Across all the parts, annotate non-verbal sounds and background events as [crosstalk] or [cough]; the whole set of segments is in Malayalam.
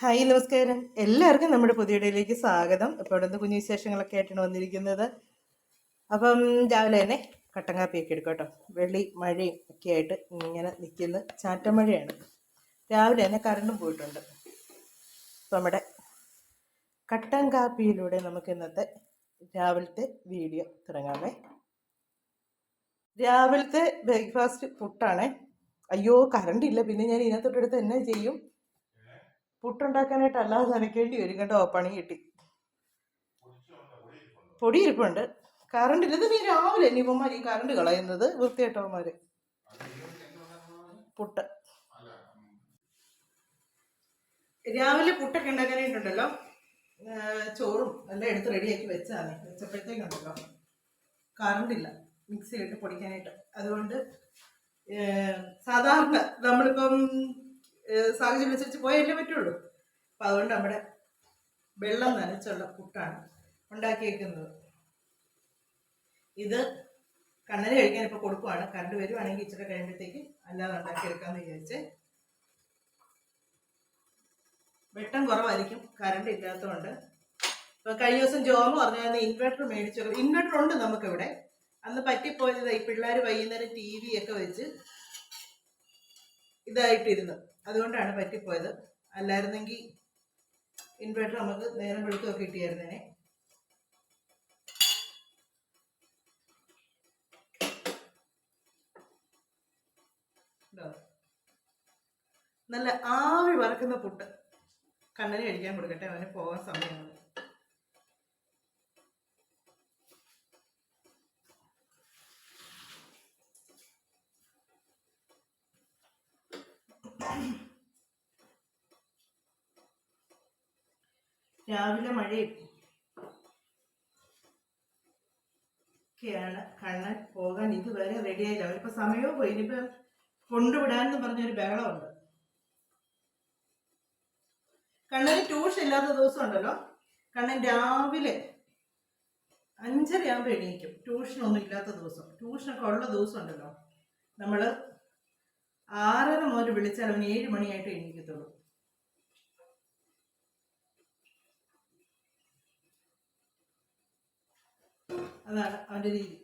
ഹായ് നമസ്കാരം. എല്ലാവർക്കും നമ്മുടെ പുതിയടയിലേക്ക് സ്വാഗതം. ഇപ്പോൾ ഇവിടെ കുഞ്ഞു വിശേഷങ്ങളൊക്കെ ആയിട്ടാണ് വന്നിരിക്കുന്നത്. അപ്പം രാവിലെ തന്നെ കട്ടൻ കാപ്പിയൊക്കെ എടുക്കും കേട്ടോ. വെള്ളി മഴയും ഒക്കെ ആയിട്ട് ഇങ്ങനെ നിൽക്കുന്ന ചാറ്റമഴയാണ്. രാവിലെ തന്നെ കറണ്ടും പോയിട്ടുണ്ട്. അപ്പം നമ്മുടെ കട്ടൻ കാപ്പിയിലൂടെ നമുക്ക് ഇന്നത്തെ രാവിലത്തെ വീഡിയോ തുടങ്ങാമേ. രാവിലത്തെ ബ്രേക്ക്ഫാസ്റ്റ് ഫുഡാണ് അയ്യോ കറണ്ട് ഇല്ല പിന്നെ ഞാൻ ഇതിനകത്തൊട്ടടുത്ത് എന്നാ ചെയ്യും. പുട്ടുണ്ടാക്കാനായിട്ട് അല്ലാതെ നനയ്ക്കേണ്ടി വരും കേട്ടോ പണി കിട്ടി. പൊടി ഇരിപ്പുണ്ട് കറണ്ട് ഇല്ല നീ രാവിലെ ഇനിയിപ്പന്മാർ ഈ കറണ്ട് കളയുന്നത് വൃത്തിയായിട്ടവന്മാര് പുട്ട്. രാവിലെ പുട്ടൊക്കെ ഉണ്ടാക്കാനായിട്ടുണ്ടല്ലോ. ചോറും എല്ലാം എടുത്ത് റെഡിയാക്കി വെച്ചാണ് വെച്ചപ്പോഴത്തേക്കുണ്ടല്ലോ. കറണ്ട് ഇല്ല. മിക്സി ഇട്ട് പൊടിക്കാനായിട്ട്. അതുകൊണ്ട് സാധാരണ നമ്മളിപ്പം സാഹചര്യം അനുസരിച്ച് പോയല്ലേ പറ്റുള്ളൂ. അപ്പം അതുകൊണ്ട് നമ്മുടെ വെള്ളം നനച്ചുള്ള പുട്ടാണ് ഉണ്ടാക്കിയേക്കുന്നത്. ഇത് കണ്ണന് കഴിക്കാൻ ഇപ്പോൾ കൊടുക്കുവാണ്. കറണ്ട് വരുവാണെങ്കിൽ ഇച്ചിരി കഴിയുമ്പോഴത്തേക്ക് അല്ലാതെ ഉണ്ടാക്കിയെടുക്കാമെന്ന് വിചാരിച്ചേ. വെട്ടം കുറവായിരിക്കും. കറണ്ട് ഇല്ലാത്തതുകൊണ്ട്. ഇപ്പൊ കഴിഞ്ഞ ദിവസം ജോമ പറഞ്ഞാൽ ഇൻവെർട്ടർ മേടിച്ചു ഇൻവെർട്ടർ ഉണ്ട് നമുക്കിവിടെ. അന്ന് പറ്റിപ്പോയത് ഈ പിള്ളേർ വൈകുന്നേരം ടി വി ഒക്കെ വെച്ച് ഇതായിട്ടിരുന്നു അതുകൊണ്ടാണ് പറ്റിപ്പോയത്. അല്ലായിരുന്നെങ്കിൽ ഇൻവെർട്ടർ നമുക്ക് നേരം വെളുത്തൊക്കെ കിട്ടിയായിരുന്നേനെ. ഇതാ. നല്ല ആവി വറക്കുന്ന പുട്ട് കണ്ണന് കഴിക്കാൻ കൊടുക്കട്ടെ അവന് പോകാൻ സമയമാണ്. രാവിലെ മഴയും ഒക്കെയാണ് കണ്ണൻ പോകാൻ ഇതുവരെ റെഡിയായില്ല അവരിപ്പോ സമയവും പോയി. ഇനിയിപ്പോ കൊണ്ടുവിടാനെന്ന് പറഞ്ഞൊരു ബഹളമുണ്ട്. കണ്ണന് ട്യൂഷൻ ഇല്ലാത്ത ദിവസം ഉണ്ടല്ലോ. കണ്ണൻ രാവിലെ അഞ്ചര ആകുമ്പോൾ എണീക്കും ട്യൂഷനൊന്നും ഇല്ലാത്ത ദിവസം. ട്യൂഷനൊക്കെ ഉള്ള ദിവസം ഉണ്ടല്ലോ. നമ്മൾ ആറര മുതൽ വിളിച്ചാൽ അവന് ഏഴ് മണിയായിട്ട് എണീക്കത്തുള്ളൂ. അതാണ് അവന്റെ രീതി.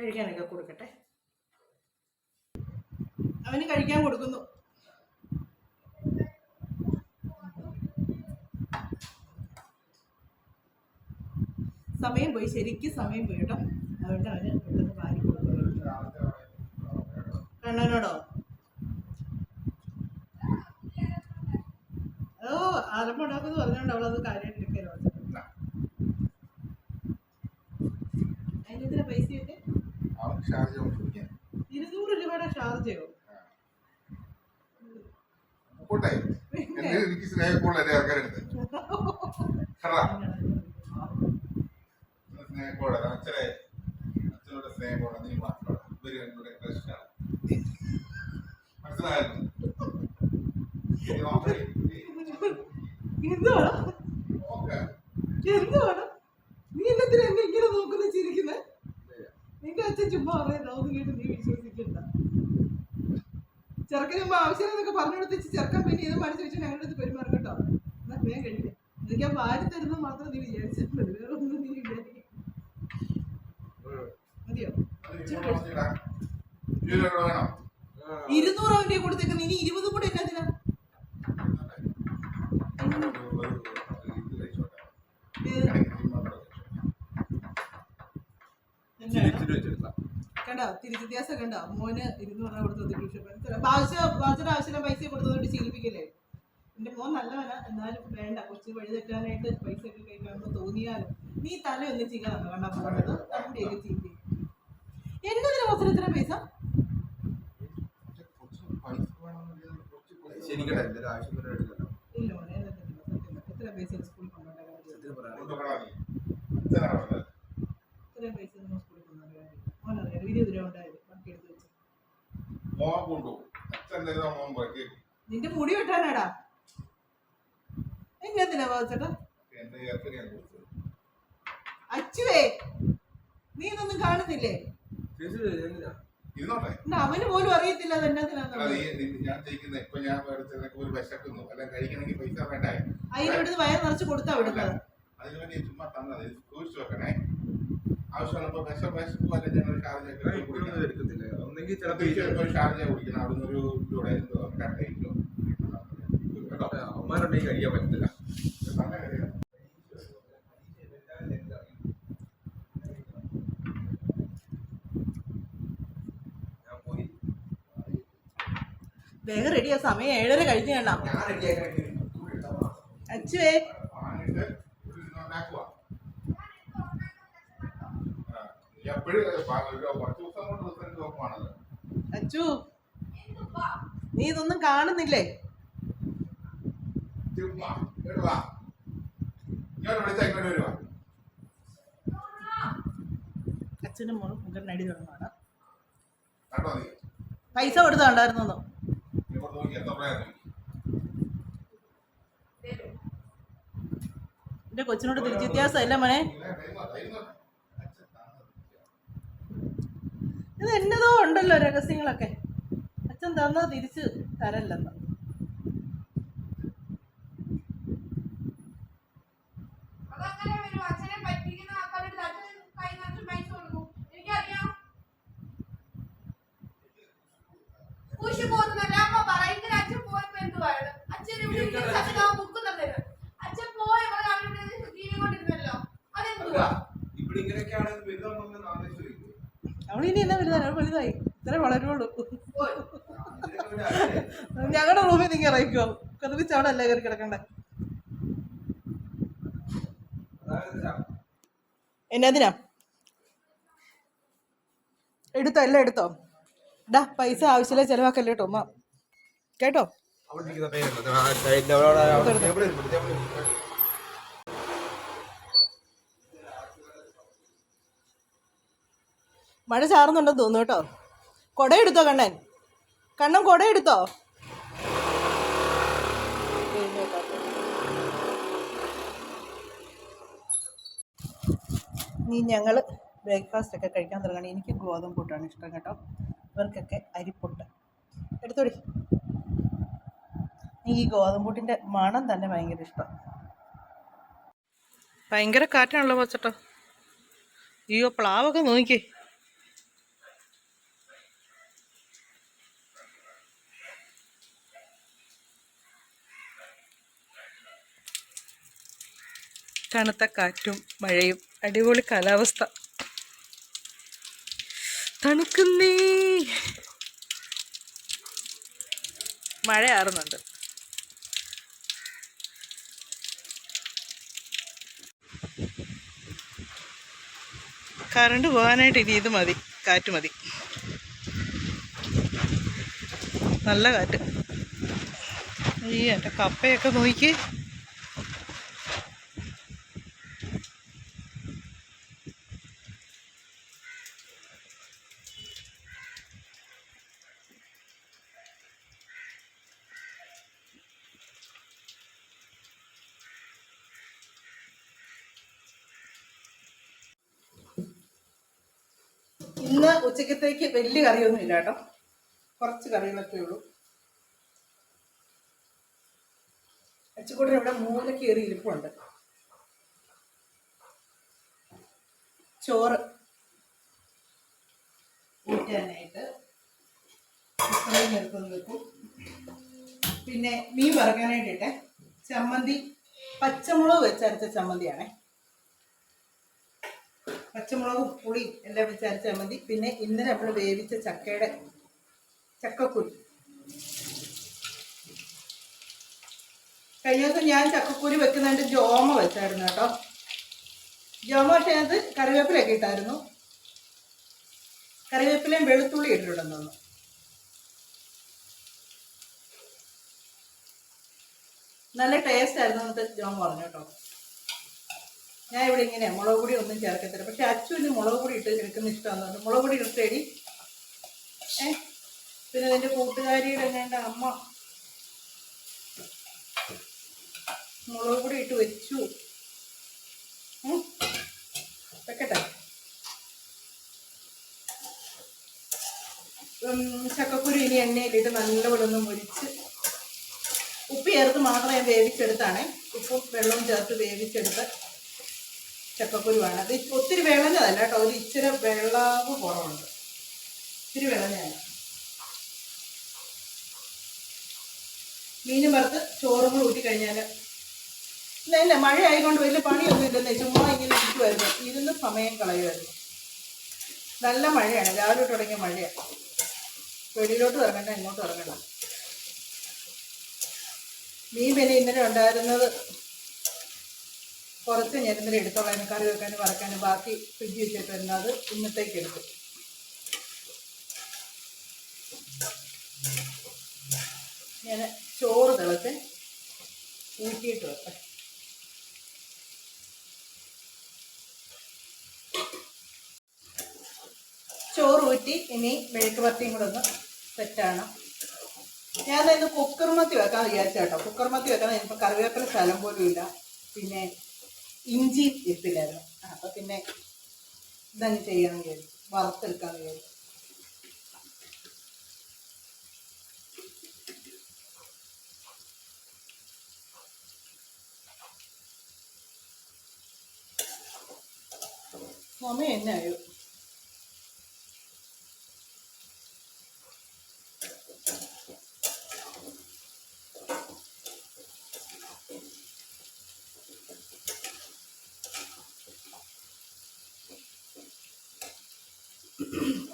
കഴിക്കാനൊക്കെ കൊടുക്കട്ടെ. അവന് കഴിക്കാൻ കൊടുക്കുന്നു. സമയം പോയി ശരിക്കും സമയം പോയി കേട്ടോ. അതുകൊണ്ട് അവന് പെട്ടെന്ന് വാരി കൊടുക്കുന്നു കണ്ണനോടോ? ഓ ആലമ്പുണ്ടാക്കുന്നു പറഞ്ഞോണ്ട് അവളത് കാര്യമായിട്ട് എടുക്കലോ അതിന് എത്ര പൈസയൊക്കെ? ഷാർജ ചോദിക്കാൻ ഇരുന്നൂറ് രൂപയുടെ ഷാർജയോ? പോട്ടെ. എന്നെ എനിക്ക് സ്നേഹക്കുള്ള എന്റെ ആൾക്കാരെടുത്ത് [laughs] കടാ സ്നേഹപ്പോടെ അച്ഛനെ അച്ഛനോട് സ്നേഹപ്പോടെ നീ മാത്രം ഇവർ രണ്ടുകൂടെ പ്രശ്നമാണ് മനസ്സിലായിരുന്നു ഇത് മാത്രമേ എന്തുവാണോ ഓക്കെ എന്തുവാണോ നീ എന്തിനാ എന്നെ ഇങ്ങനെ നോക്കുന്ന ചിരിക്കുന്നത് നിന്റെ അച്ഛൻ കേട്ട് നീ വിശ്വസിക്കണ്ട. ചെറുക്കന് ആവശ്യം എന്നൊക്കെ പറഞ്ഞു ചെറുക്കൻ പിന്നെ ഇത് മനസ്സിൽ വെച്ച് ഞങ്ങളുടെ അടുത്ത് പെരുമാറും കേട്ടോ. എന്നാ വേഗം കഴിക്കാം. വാരി തരുന്നത് മാത്രം നീ വിചാരിച്ചിട്ടുണ്ട് വേറെ ഒന്നും നീ വിചാരിക്കും. മതിയോ? ഇരുന്നൂറ് അവന്റെ കൊടുത്തേക്കുന്ന ഇനി ഇരുപത് കൂടെ എന്നാ ഇത് കഴിച്ചോട്ടെ ഇത് ഇടയ്ക്ക് മാത്രം എന്നാണ് കണ്ടോ? തിരിച്ച് വ്യത്യാസം കണ്ടോ? മോന് ഇരുന്നൂറ് രൂപ കൊടുത്തത് ട്യൂഷൻ ആവശ്യം വാച്ചയുടെ ആവശ്യം പൈസ കൊടുത്തതുകൊണ്ട് ശീലിപ്പിക്കില്ലേ? എന്റെ മോൻ നല്ലവനാ. എന്നാലും വേണ്ട. കുറച്ച് വഴി തെറ്റാനായിട്ട് പൈസ ഒക്കെ കഴിക്കാമെന്ന് തോന്നിയാലും നീ തലയൊന്നും ചെയ്യാനാണ് കണ്ടാ? പോകുന്നത് തന്നെയൊക്കെ ചെയ്യും എന്നതിന് മൊത്തം ഇത്ര പൈസ? ഇല്ല മോനെ എത്ര പൈസ സ്കൂളിൽ കൊണ്ടുപോകാൻ സത്യം പറയാം കൊണ്ടുപോകണം നീ. അച്ഛനാണ് പറഞ്ഞത്. ഇത്രയും പൈസ നമ്മൾ സ്കൂളിൽ കൊണ്ടുപോകാൻ മോനറിയാം ഇരുപത് രൂപ ഉണ്ടായിരുന്നു ബാക്കി എടുത്ത് വെച്ചു മോൻ കൊണ്ടുപോകും അച്ഛൻ അച്ഛന്റെ മോൻ പോയി നിന്റെ മുടി വെട്ടാനാടാ. എങ്ങനെയാ വാച്ചേട്ടാ എന്റെ ചേർക്കനെ ഞാൻ കൊടുത്തത് അച്ചുവേ നീ ഇതൊന്നും കാണുന്നില്ലേ? ഇരുന്നോട്ടെ. അവന് പോലും അറിയത്തില്ല അത് ഞാൻ ചെയ്യിക്കുന്ന ഇപ്പൊ ഞാൻ മേടിച്ചതൊക്കെ ഒരു വിശക്കുന്നു. അല്ല കഴിക്കണമെങ്കിൽ പൈസ വേണ്ടായ അതിനിവിടുന്ന് വയർ നിറച്ച് കൊടുത്താ വിടുന്നത്. അതിന് വേണ്ടി ചുമ്മാ തന്നത്. സൂക്ഷിച്ചു വെക്കണേ. ഷാർജ എടുക്കത്തില്ല. ഒന്നെങ്കിൽ ഷാർജ കുടിക്കണം. ഒരു എന്തോ അവന്മാരുണ്ടെങ്കിൽ കഴിക്കാൻ പറ്റത്തില്ല. വേഗം റെഡിയാ സമയം ഏഴര കഴിഞ്ഞ് കണ്ടാ അച്ചുവേ വാങ്ങിയിട്ട് ഇവിടെ ഇരുന്ന് ഉണ്ടാക്കുവാ. ആ, നീ എപ്പഴും ഒരു പത്ത് ദിവസം കൊണ്ട് റിസൾട്ട് നോക്കുവാണല്ലോ അച്ചു നീ ഇതൊന്നും കാണുന്നില്ലേ? അച്ഛനും മോളും മുഖറിനടി തുടങ്ങാണ് പൈസ കൊടുത്തോണ്ടായിരുന്നോ എന്റെ കൊച്ചിനോട് തിരിച്ചു വ്യത്യാസം അല്ല മോനെ ഇത് എന്നതോ ഉണ്ടല്ലോ രഹസ്യങ്ങളൊക്കെ. അച്ഛൻ തന്നത് തിരിച്ച് തരല്ലെന്ന് അതങ്ങനെ വരും അച്ഛനെ പറ്റിക്കുന്ന ആൾക്കാരുടെ അച്ഛൻ കൈ നിറച്ച് പൈസ കൊടുക്കും എനിക്കറിയാം കുശി പോകുന്നല്ല അമ്മ പറയുന്നത് അച്ഛൻ പോയപ്പോ എന്ത് പറയണം അച്ഛൻ ഇവിടെ ഇരിക്കുന്ന സമയത്ത് അവൻ ബുക്ക് തന്നത് അച്ഛൻ പോയ ഇവിടെ അവിടെ ടി വി കൊണ്ടിരുന്നല്ലോ അതെന്തുവാ ഇവിടെ ഇങ്ങനെയൊക്കെയാണ് വരുന്നുണ്ടെന്ന് ആലോചിച്ചു അവളിനി എന്നാ വലുതാണ് അവൾ വലുതായി ഇത്ര വളരുള്ളൂ പോയി ഞങ്ങളുടെ റൂമിൽ നിങ്ങൾ ഇറങ്ങിക്കോ കതിപ്പിച്ച് അവിടെ അല്ലേ കയറി കിടക്കണ്ടേ? എന്നതിനാ എടുത്തോ എല്ലാം എടുത്തോ? ഡാ പൈസ ആവശ്യമില്ല ചെലവാക്കല്ലേ കേട്ടോ അമ്മ കേട്ടോ? മഴ ചാറുന്നുണ്ടെന്ന് തോന്നുന്നു കേട്ടോ. കൊട എടുത്തോ കണ്ണൻ? കണ്ണൻ കൊട എടുത്തോ ഇനി ഞങ്ങൾ ബ്രേക്ക്ഫാസ്റ്റ് ഒക്കെ കഴിക്കാൻ തുടങ്ങണം. എനിക്ക് ഗോതമ്പ് പുട്ടാണ് ഇഷ്ടം കേട്ടോ. ഇവർക്കൊക്കെ അരിപ്പൊട്ട്. എടുത്തോടി. എനിക്ക് ഈ ഗോതമ്പ് പുട്ടിന്റെ മണം തന്നെ ഭയങ്കര ഇഷ്ടം. ഭയങ്കര കാറ്റാണല്ലോ പച്ചട്ടോ. അയ്യോ പ്ലാവൊക്കെ നോക്കി തണുത്ത കാറ്റും മഴയും. അടിപൊളി കാലാവസ്ഥ. തണുക്കുന്നേ. മഴ ആറുന്നുണ്ട് കറണ്ട് പോകാനായിട്ട് ഇനി ഇത് മതി കാറ്റ് മതി. നല്ല കാറ്റ്. ഈ എന്റെ കപ്പയൊക്കെ നോക്കി. ഉച്ചക്കത്തേക്ക് വലിയ കറിയൊന്നും ഇല്ല കേട്ടോ. കുറച്ച് കറികളൊക്കെ ഉള്ളൂ. അച്ചുകൂടെ ഇവിടെ മൂന്ന് കയറി ഇരിപ്പുണ്ട്. ചോറ്. കൂട്ടാനായിട്ട് വെക്കും. പിന്നെ മീൻ വറക്കാനായിട്ടിട്ടെ. ചമ്മന്തി പച്ചമുളക് വെച്ചരച്ച ചമ്മന്തിയാണേ. പച്ചമുളകും പുളി എല്ലാം വിചാരിച്ചാൽ മതി. പിന്നെ ഇന്നലെ നമ്മൾ വേവിച്ച ചക്കയുടെ ചക്കക്കുരു. കഴിഞ്ഞ ദിവസം ഞാൻ ചക്കക്കുരു വെക്കുന്നതിന്റെ ജോമ വെച്ചായിരുന്നു കേട്ടോ. ജോമ പക്ഷേ അത് കറിവേപ്പിലൊക്കെ ഇട്ടായിരുന്നു. കറിവേപ്പിലയും വെളുത്തുള്ളി ഇട്ടിട്ടുണ്ടെന്ന് നല്ല ടേസ്റ്റ് ആയിരുന്നു എന്നിട്ട് ജോമ പറഞ്ഞു കേട്ടോ. ഞാൻ ഇവിടെ ഇങ്ങനെ മുളക് പൊടി ഒന്നും ചേർക്കത്തില്ല. പക്ഷെ അച്ചുവിന് മുളക് പൊടി ഇട്ട് എടുക്കുന്ന ഇഷ്ടമാണ് മുളക് പൊടി ഇട്ടേടി. ഏ? പിന്നെ നിന്റെ കൂട്ടുകാരിയുടെ എങ്ങാണ്ട് അമ്മ. മുളക് പൊടി ഇട്ട് വെച്ചു. വെക്കട്ടെ. ചക്കക്കുരു ഇനി എണ്ണയിലിട്ട് നല്ലപോലെ ഒന്ന് മുരിച്ച് ഉപ്പ് ചേർത്ത് മാത്രം ഞാൻ വേവിച്ചെടുത്താണ്. ഉപ്പും വെള്ളവും ചേർത്ത് വേവിച്ചെടുത്ത് ചക്കക്കുരുവാണ് അത് ഒത്തിരി വിളഞ്ഞതല്ല കേട്ടോ. ഒരു ഇച്ചിരി വെള്ളാവ് കുറവുണ്ട്. ഇത്തിരി വിളഞ്ഞതല്ല മീനും വറുത്ത് ചോറും കൂടി ഊറ്റി കഴിഞ്ഞാൽ ഇല്ല മഴ ആയതുകൊണ്ട് വലിയ പണിയൊന്നും ഇല്ലെന്നേ ചുമ്മാ ഇങ്ങനെ ഇരിക്കുമായിരുന്നു ഇരുന്ന് സമയം കളയുമായിരുന്നു നല്ല മഴയാണ്. രാവിലെ തുടങ്ങിയ മഴയാണ് വെളിയിലോട്ട് ഇറങ്ങണ്ട ഇങ്ങോട്ട് ഇറങ്ങണ്ട. മീൻ വില ഇന്നലെ ഉണ്ടായിരുന്നത് കുറച്ച് ഞാൻ ഇന്നലെ എടുത്തോളാം കറി വെക്കാനും വറക്കാനും ബാക്കി ഫ്രിഡ്ജ് വെച്ചിട്ട് അത് ഇന്നത്തേക്ക് എടുക്കും. ഞാൻ ചോറ് തിളച്ച് ഊറ്റിയിട്ട് വെക്കാം. ചോറ് ഊറ്റി ഇനി മെഴുക്ക് പത്തിയും കൂടെ ഒന്ന് സെറ്റാണ് ഇന്ന് കുക്കർ മത്തി വെക്കാൻ വിചാരിച്ചു കേട്ടോ കുക്കർ മത്തി വെക്കാൻ ഇനിയിപ്പോൾ കറിവേപ്പില സ്ഥലം പോലും ഇല്ല. പിന്നെ ഇഞ്ചി ഇപ്പില്ലായിരുന്നു അപ്പൊ പിന്നെ ഇതങ്ങ് ചെയ്യാൻ വിചാരിച്ചു വറുത്തെടുക്കാൻ വിചാരിച്ചു സമയം എന്നായോ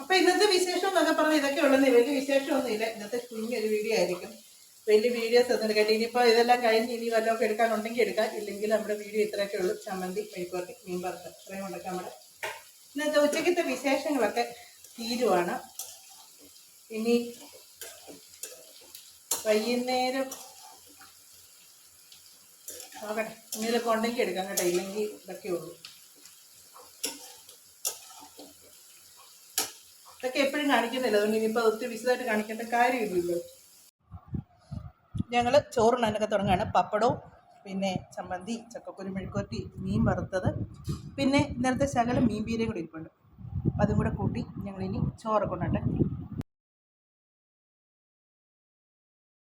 അപ്പൊ ഇന്നത്തെ വിശേഷം എന്നൊക്കെ പറഞ്ഞ ഇതൊക്കെ ഉള്ളെന്ന് വലിയ വിശേഷമൊന്നുമില്ല. ഇന്നത്തെ കുഞ്ഞൊരു വീഡിയോ ആയിരിക്കും. വലിയ വീഡിയോസ് ഒന്നും എടുക്കാൻ ഇനിയിപ്പോൾ ഇതെല്ലാം കഴിഞ്ഞ് ഇനി വല്ലതൊക്കെ എടുക്കാനുണ്ടെങ്കിൽ എടുക്കാം. ഇല്ലെങ്കിൽ നമ്മുടെ വീഡിയോ ഇത്രയൊക്കെ ഉള്ളൂ. ചമ്മന്തി മെഴുക്കുവരട്ടി മീൻ വറുത്ത് ഇത്രയും കൊണ്ടൊക്കെ നമ്മുടെ ഇന്നത്തെ ഉച്ചക്കത്തെ വിശേഷങ്ങളൊക്കെ തീരുവാണ്. ഇനി വൈകുന്നേരം നോക്കട്ടെ ഇന്നലെ ഉണ്ടെങ്കിൽ എടുക്കാം കേട്ടോ. ഇല്ലെങ്കിൽ ഇതൊക്കെ ഉള്ളൂ. ഇതൊക്കെ എപ്പോഴും കാണിക്കുന്നില്ല അതുകൊണ്ട് ഇനിയിപ്പോൾ ഒത്തിരി വിശദമായിട്ട് കാണിക്കേണ്ട കാര്യമില്ലല്ലോ. ഞങ്ങൾ ചോറുണ്ണാനൊക്കെ തുടങ്ങുകയാണ്. പപ്പടവും പിന്നെ ചമ്മന്തി ചക്കക്കുരു മെഴുക്കുവരട്ടി മീൻ വറുത്തത്. പിന്നെ ഇന്നലത്തെ ശകലം മീൻ പീരയും കൂടി ഇരിപ്പുണ്ട്. അതും കൂടെ കൂട്ടി ഞങ്ങളിനി ചോറൊക്കെ ഉണ്ടാട്ടെ